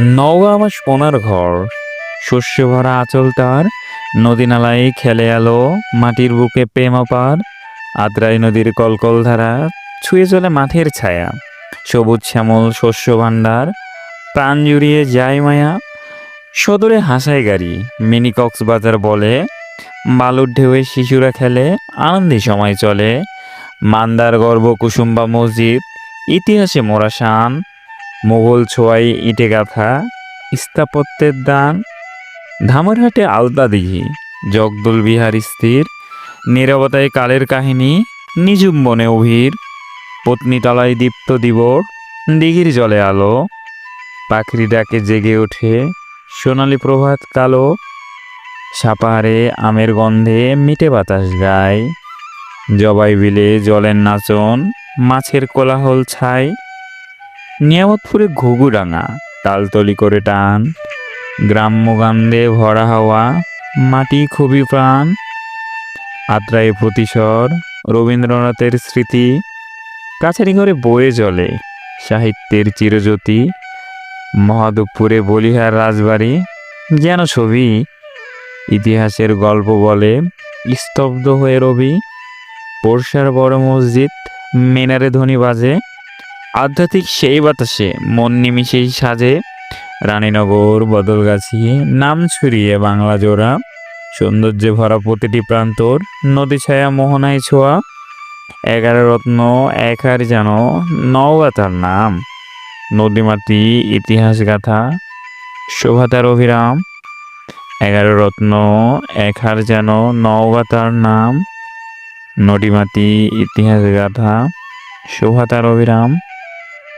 নওগাঁ আমার সোনার ঘর। শস্য ভরা আঁচল তার, নদী নালায় খেলে আলো, মাটির বুকে প্রেম অপার। আদ্রাই নদীর কলকল ধারা, ছুঁয়ে চলে মাঠের ছায়া। সবুজ শ্যামল শস্য ভাণ্ডার, প্রাণ জুড়িয়ে যায় মায়া। সদরে হাসায় গাড়ি, মিনি কক্সবাজার বলে। বালুর ঢেউয়ে শিশুরা খেলে, আনন্দে সময় চলে। মান্দার গর্ব কুসুম্বা মসজিদ, ইতিহাসে মোরা শান। মোগল ছোঁয়াই ইটে গাথা, স্থাপত্যের দান ধামরহাটে আলতা দিঘি, জগদুল বিহার স্থির, নীরবতায় কালের কাহিনী নিজুম বনে অভির, পত্নীতলায় দীপ্ত দিবর, দিঘির জলে আলো, পাখির ডাকে জেগে ওঠে সোনালি প্রভাত কালো, সাপাহারে আমের গন্ধে মিটে বাতাস গায় জবাই বিলে জলের নাচন, মাছের কোলাহল ছাই নিয়ামতপুরে ঘুঘুডাঙা তালতলি করে টান, গ্রাম্য গান্ধে ভরা হাওয়া, মাটি খুবই প্রাণ আত্রায় প্রতিসর, রবীন্দ্রনাথের স্মৃতি, কাছারি ঘরে বয়ে চলে সাহিত্যের চিরজ্যোতি, মহাদুপুরে বলিহার রাজবাড়ি, যেন ছবি, ইতিহাসের গল্প বলে, স্তব্ধ হয়ে রবি, বর্ষার বড় মসজিদ, মিনারে ধ্বনি বাজে আধ্যাত্মিক সেই বাতাসে মন নিমিশেই সাজে রানীনগর বদলগাছি, নাম ছড়িয়ে বাংলা জোড়া। সৌন্দর্যে ভরা প্রতিটি প্রান্তর, নদী ছায়া, মোহনায় ছোঁয়া। এগারো রত্ন, এক আর যেন নওগা তার নাম। নদীমাতি, ইতিহাস গাথা শোভাতার অভিরাম। এগারো রত্ন, এক হার যেন নওগা তার নাম। নদীমাতি, ইতিহাস গাথা শোভাতার অভিরাম।